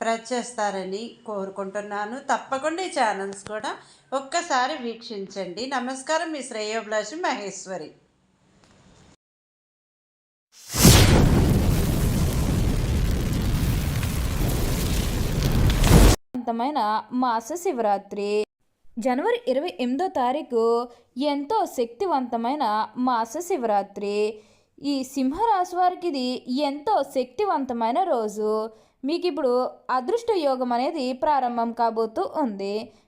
Press చేస్తారని కోరుకుంటున్నాను. తప్పకుండా ఈ ఛానల్స్ కూడా ఒక్కసారి వీక్షించండి. నమస్కారం మీ శ్రేయోభిలాషి మహేశ్వరి. అంతమైన మాస శివరాత్రి. జనవరి ఇరవై ఎనిమిదో తారీఖు ఎంతో శక్తివంతమైన మాస శివరాత్రి. ఈ సింహరాశి వారికి ఇది ఎంతో శక్తివంతమైన రోజు. మీకు ఇప్పుడు అదృష్ట యోగం అనేది ప్రారంభం కాబోతూ ఉంది.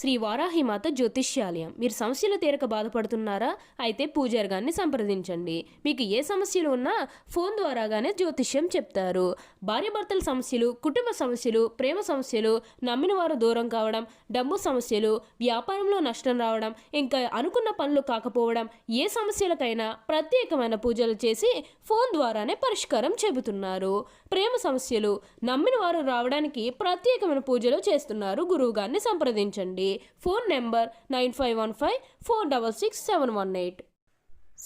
శ్రీ వారాహిమాత జ్యోతిష్యాలయం. మీరు సమస్యలు తీరక బాధపడుతున్నారా? అయితే పూజారి గారిని సంప్రదించండి. మీకు ఏ సమస్యలు ఉన్నా ఫోన్ ద్వారాగానే జ్యోతిష్యం చెప్తారు. భార్యాభర్తల సమస్యలు కుటుంబ సమస్యలు ప్రేమ సమస్యలు నమ్మిన వారు దూరం కావడం డబ్బు సమస్యలు వ్యాపారంలో నష్టం రావడం ఇంకా అనుకున్న పనులు కాకపోవడం ఏ సమస్యలకైనా ప్రత్యేకమైన పూజలు చేసి ఫోన్ ద్వారానే పరిష్కారం చెబుతున్నారు. ప్రేమ సమస్యలు నమ్మిన వారు రావడానికి ప్రత్యేకమైన పూజలు చేస్తున్నారు గురువు గారిని సంప్రదించండి. Phone number nine five one five four double six seven one eight.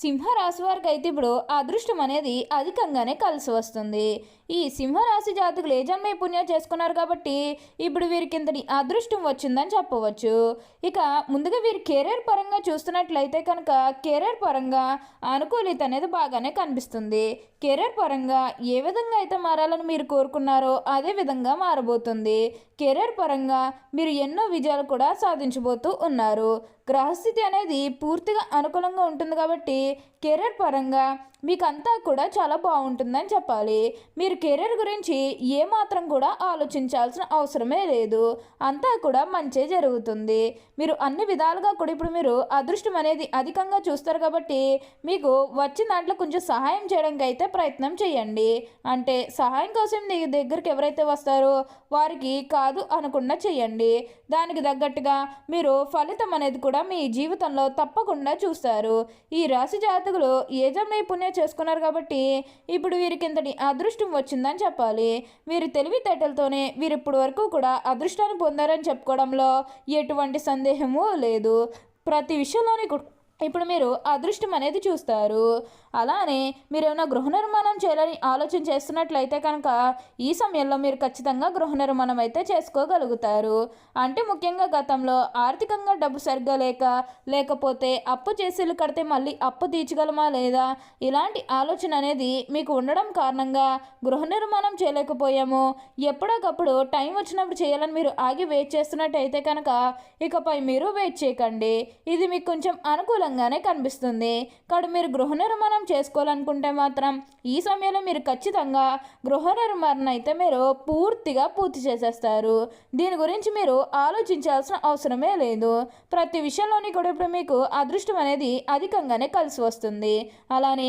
సింహరాశి వారికి అయితే ఇప్పుడు అదృష్టం అనేది అధికంగానే కలిసి వస్తుంది. ఈ సింహరాశి జాతకులు ఏ జన్మ పుణ్యం చేసుకున్నారు కాబట్టి ఇప్పుడు వీరికి ఇంతటి అదృష్టం వచ్చిందని చెప్పవచ్చు. ఇక ముందుగా వీరు కెరీర్ పరంగా చూస్తున్నట్లయితే కనుక కెరీర్ పరంగా అనుకూలిత అనేది బాగానే కనిపిస్తుంది. కెరీర్ పరంగా ఏ విధంగా అయితే మారాలని మీరు కోరుకున్నారో అదే విధంగా మారబోతుంది. కెరీర్ పరంగా మీరు ఎన్నో విజయాలు కూడా సాధించబోతూ ఉన్నారు. గ్రహస్థితి అనేది పూర్తిగా అనుకూలంగా ఉంటుంది కాబట్టి కెరీర్ పరంగా మీకు అంతా కూడా చాలా బాగుంటుందని చెప్పాలి. మీరు కెరీర్ గురించి ఏమాత్రం కూడా ఆలోచించాల్సిన అవసరమే లేదు. అంతా కూడా మంచే జరుగుతుంది. మీరు అన్ని విధాలుగా కూడా ఇప్పుడు మీరు అదృష్టం అనేది అధికంగా చూస్తారు కాబట్టి మీకు వచ్చిన దాంట్లో కొంచెం సహాయం చేయడానికి అయితే ప్రయత్నం చేయండి. అంటే సహాయం కోసం మీ దగ్గరికి ఎవరైతే వస్తారో వారికి కాదు అనకుండా చేయండి. దానికి తగ్గట్టుగా మీరు ఫలితం అనేది కూడా మీ జీవితంలో తప్పకుండా చూస్తారు. ఈ రాశి జాతకులు ఏ చేసుకున్నారు కాబట్టి ఇప్పుడు వీరికి ఇంతటి అదృష్టం వచ్చిందని చెప్పాలి. వీరి తెలివితేటలతోనే వీరు ఇప్పటి వరకు కూడా అదృష్టాన్ని పొందారని చెప్పుకోవడంలో ఎటువంటి సందేహము లేదు. ప్రతి విషయంలోని కు- ఇప్పుడు మీరు అదృష్టం అనేది చూస్తారు. అలానే మీరు ఏమైనా గృహ నిర్మాణం చేయాలని ఆలోచన చేస్తున్నట్లయితే కనుక ఈ సమయంలో మీరు ఖచ్చితంగా గృహ నిర్మాణం అయితే చేసుకోగలుగుతారు. అంటే ముఖ్యంగా గతంలో ఆర్థికంగా డబ్బు సరిగ్గా లేక లేకపోతే అప్పు చేసేలు కడితే మళ్ళీ అప్పు తీర్చగలమా లేదా? ఇలాంటి ఆలోచన అనేది మీకు ఉండడం కారణంగా గృహ నిర్మాణం చేయలేకపోయాము. ఎప్పటికప్పుడు టైం వచ్చినప్పుడు చేయాలని మీరు ఆగి వెయిట్ చేస్తున్నట్టయితే కనుక ఇకపై మీరు వెయిట్ చేయకండి. ఇది మీకు కొంచెం అనుకూలంగా అనుకూలంగానే కనిపిస్తుంది. కాబట్టి మీరు గృహ నిర్మాణం చేసుకోవాలనుకుంటే మాత్రం ఈ సమయంలో మీరు ఖచ్చితంగా గృహ నిర్మాణం అయితే మీరు పూర్తిగా పూర్తి చేసేస్తారు. దీని గురించి మీరు ఆలోచించాల్సిన అవసరమే లేదు. ప్రతి విషయంలోని కూడా ఇప్పుడు మీకు అదృష్టం అనేది అధికంగానే కలిసి వస్తుంది. అలానే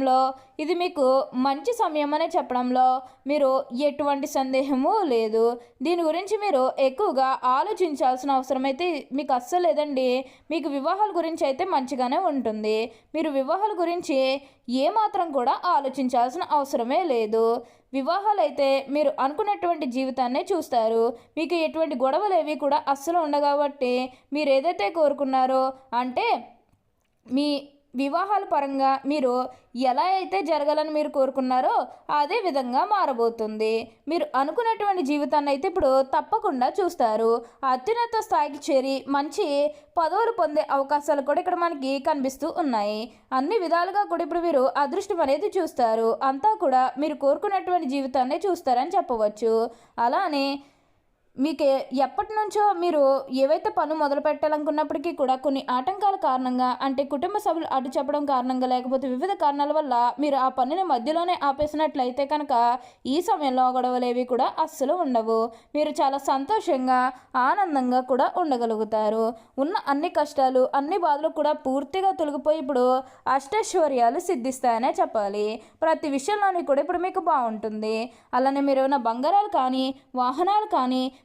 విషయంలో ఇది మీకు మంచి సమయం అనే చెప్పడంలో మీరు ఎటువంటి సందేహము లేదు. దీని గురించి మీరు ఎక్కువగా ఆలోచించాల్సిన అవసరం అయితే మీకు అస్సలు లేదండి. మీకు వివాహాల గురించి అయితే మంచిగానే ఉంటుంది. మీరు వివాహాల గురించి ఏమాత్రం కూడా ఆలోచించాల్సిన అవసరమే లేదు. వివాహాలు అయితే మీరు అనుకున్నటువంటి జీవితాన్నే చూస్తారు. మీకు ఎటువంటి గొడవలు ఏవి కూడా అస్సలు ఉండగాబట్టి మీరు ఏదైతే కోరుకున్నారో అంటే మీ వివాహాల పరంగా మీరు ఎలా అయితే జరగాలని మీరు కోరుకున్నారో అదే విధంగా మారబోతుంది. మీరు అనుకున్నటువంటి జీవితాన్ని అయితే ఇప్పుడు తప్పకుండా చూస్తారు. అత్యున్నత స్థాయికి చేరి మంచి పదవులు పొందే అవకాశాలు కూడా ఇక్కడ మనకి కనిపిస్తూ ఉన్నాయి. అన్ని విధాలుగా కూడా ఇప్పుడు మీరు అదృష్టం అనేది చూస్తారు. అంతా కూడా మీరు కోరుకున్నటువంటి జీవితాన్నే చూస్తారని చెప్పవచ్చు. అలానే మీకు ఎప్పటి నుంచో మీరు ఏవైతే పనులు మొదలు పెట్టాలనుకున్నప్పటికీ కూడా కొన్ని ఆటంకాల కారణంగా అంటే కుటుంబ సభ్యులు అడ్డు చెప్పడం కారణంగా లేకపోతే వివిధ కారణాల వల్ల మీరు ఆ పనిని మధ్యలోనే ఆపేసినట్లయితే కనుక ఈ సమయంలో గొడవలేవి కూడా అస్సలు ఉండవు. మీరు చాలా సంతోషంగా ఆనందంగా కూడా ఉండగలుగుతారు. ఉన్న అన్ని కష్టాలు అన్ని బాధలు కూడా పూర్తిగా తొలగిపోయి ఇప్పుడు అష్టైశ్వర్యాలు సిద్ధిస్తాయనే చెప్పాలి. ప్రతి విషయంలోని కూడా ఇప్పుడు మీకు బాగుంటుంది. అలానే మీరు ఏమైనా బంగారాలు కానీ వాహనాలు కానీ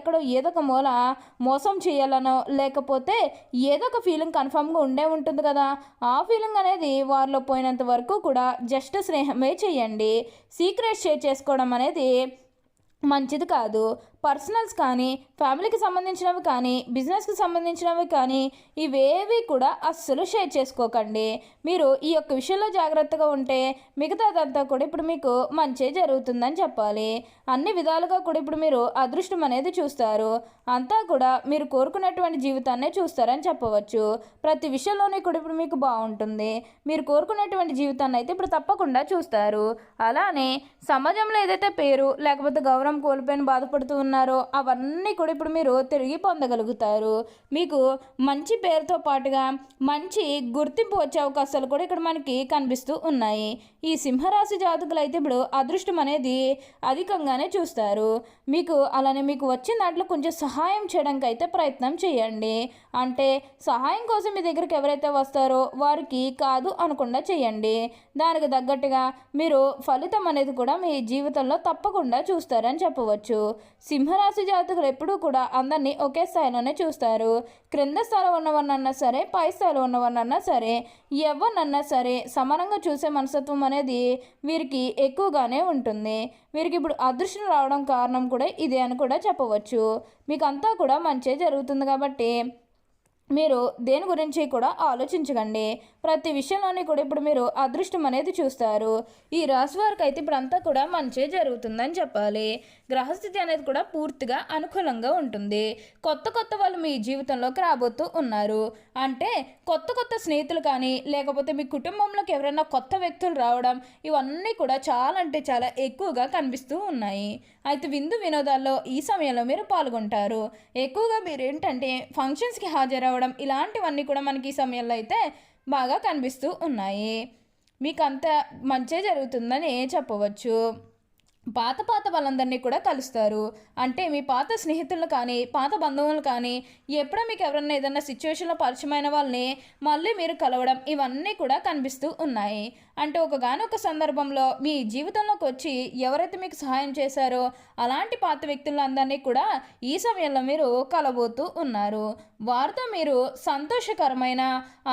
ఎక్కడో ఏదో ఒక మూల మోసం చేయాలనో లేకపోతే ఏదో ఒక ఫీలింగ్ కన్ఫామ్గా ఉండే ఉంటుంది కదా. ఆ ఫీలింగ్ అనేది వారిలో పోయినంత వరకు కూడా జస్ట్ స్నేహమే చేయండి. సీక్రెట్ షేర్ చేసుకోవడం అనేది మంచిది కాదు. పర్సనల్స్ కానీ ఫ్యామిలీకి సంబంధించినవి కానీ బిజినెస్కి సంబంధించినవి కానీ ఇవేవి కూడా అస్సలు షేర్ చేసుకోకండి. మీరు ఈ యొక్క విషయంలో జాగ్రత్తగా ఉంటే మిగతాదంతా కూడా ఇప్పుడు మీకు మంచి జరుగుతుందని చెప్పాలి. అన్ని విధాలుగా కూడా ఇప్పుడు మీరు అదృష్టం అనేది చూస్తారు. అంతా కూడా మీరు కోరుకున్నటువంటి జీవితాన్నే చూస్తారని చెప్పవచ్చు. ప్రతి విషయంలోనే కూడా ఇప్పుడు మీకు బాగుంటుంది. మీరు కోరుకున్నటువంటి జీవితాన్ని అయితే ఇప్పుడు తప్పకుండా చూస్తారు. అలానే సమాజంలో ఏదైతే పేరు లేకపోతే గౌరవం కోల్పోయిన బాధపడుతూ ఉన్నారో అవన్నీ కూడా ఇప్పుడు మీరు తిరిగి పొందగలుగుతారు. మీకు మంచి పేరుతో పాటుగా మంచి గుర్తింపు వచ్చే అవకాశాలు కూడా ఇక్కడ మనకి కనిపిస్తూ ఉన్నాయి. ఈ సింహరాశి జాతకులు అయితే ఇప్పుడు అదృష్టం అనేది అధికంగానే చూస్తారు. మీకు అలానే మీకు వచ్చిన దాంట్లో కొంచెం సహాయం చేయడానికి అయితే ప్రయత్నం చేయండి. అంటే సహాయం కోసం మీ దగ్గరికి ఎవరైతే వస్తారో వారికి కాదు అనకుండా చేయండి. దానికి తగ్గట్టుగా మీరు ఫలితం అనేది కూడా మీ జీవితంలో తప్పకుండా చూస్తారని చెప్పవచ్చు. సింహరాశి జాతకులు ఎప్పుడూ కూడా అందరినీ ఒకే స్థాయిలోనే చూస్తారు. క్రింద స్థాయిలో ఉన్నవన్నన్నా సరే పై స్థాయిలో ఉన్నవన్నన్నా సరే ఎవరినన్నా సరే సమానంగా చూసే మనస్తత్వం అనేది వీరికి ఎక్కువగానే ఉంటుంది. వీరికి ఇప్పుడు అదృష్టం రావడం కారణం కూడా ఇదే అని కూడా చెప్పవచ్చు. మీకు అంతా కూడా మంచి జరుగుతుంది కాబట్టి మీరు దేని గురించి కూడా ఆలోచించకండి. ప్రతి విషయంలోని కూడా ఇప్పుడు మీరు అదృష్టం అనేది చూస్తారు. ఈ రాశి వారికి అయితే ఇప్పుడు అంతా కూడా మంచి జరుగుతుందని చెప్పాలి. గ్రహస్థితి అనేది కూడా పూర్తిగా అనుకూలంగా ఉంటుంది. కొత్త కొత్త వాళ్ళు మీ జీవితంలోకి రాబోతూ ఉన్నారు. అంటే కొత్త కొత్త స్నేహితులు కానీ లేకపోతే మీ కుటుంబంలోకి ఎవరైనా కొత్త వ్యక్తులు రావడం ఇవన్నీ కూడా చాలా అంటే చాలా ఎక్కువగా కనిపిస్తూ ఉన్నాయి. అయితే విందు వినోదాల్లో ఈ సమయంలో మీరు పాల్గొంటారు. ఎక్కువగా మీరు ఏంటంటే ఫంక్షన్స్కి హాజరవ్వడం ఇలాంటివన్నీ కూడా మనకి ఈ సమయంలో అయితే బాగా కనిపిస్తూ ఉన్నాయి. మీకు అంత మంచే జరుగుతుందని చెప్పవచ్చు. పాత పాత వాళ్ళందరినీ కూడా కలుస్తారు. అంటే మీ పాత స్నేహితులను కానీ పాత బంధువులు కానీ ఎప్పుడో మీకు ఎవరన్నా ఏదైనా సిచ్యువేషన్లో పరిచయమైన వాళ్ళని మళ్ళీ మీరు కలవడం ఇవన్నీ కూడా కనిపిస్తూ ఉన్నాయి. అంటే ఒక గానొక సందర్భంలో మీ జీవితంలోకి వచ్చి ఎవరైతే మీకు సహాయం చేశారో అలాంటి పాత వ్యక్తులందరినీ కూడా ఈ సమయంలో మీరు కలబోతూ ఉన్నారు. వారితో మీరు సంతోషకరమైన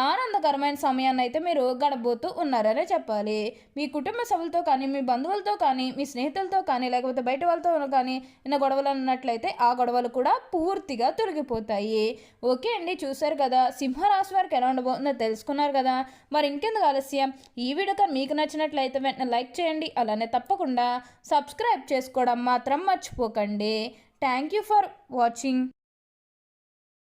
ఆనందకరమైన సమయాన్ని అయితే మీరు గడబోతూ ఉన్నారనే చెప్పాలి. మీ కుటుంబ సభ్యులతో కానీ మీ బంధువులతో కానీ మీ వాళ్ళతో కానీ లేకపోతే బయట వాళ్ళతో కానీ ఏమైనా గొడవలు ఉన్నట్లయితే ఆ గొడవలు కూడా పూర్తిగా తొలగిపోతాయి. ఓకే అండి చూసారు కదా సింహరాశి వారికి ఎలా ఉండబోతుందో తెలుసుకున్నారు కదా. మరి ఇంకెందుకు ఆలస్యం? ఈ వీడియో కానీ మీకు నచ్చినట్లయితే వెంటనే లైక్ చేయండి అలానే తప్పకుండా సబ్స్క్రైబ్ చేసుకోవడం మాత్రం మర్చిపోకండి. Thank you for watching.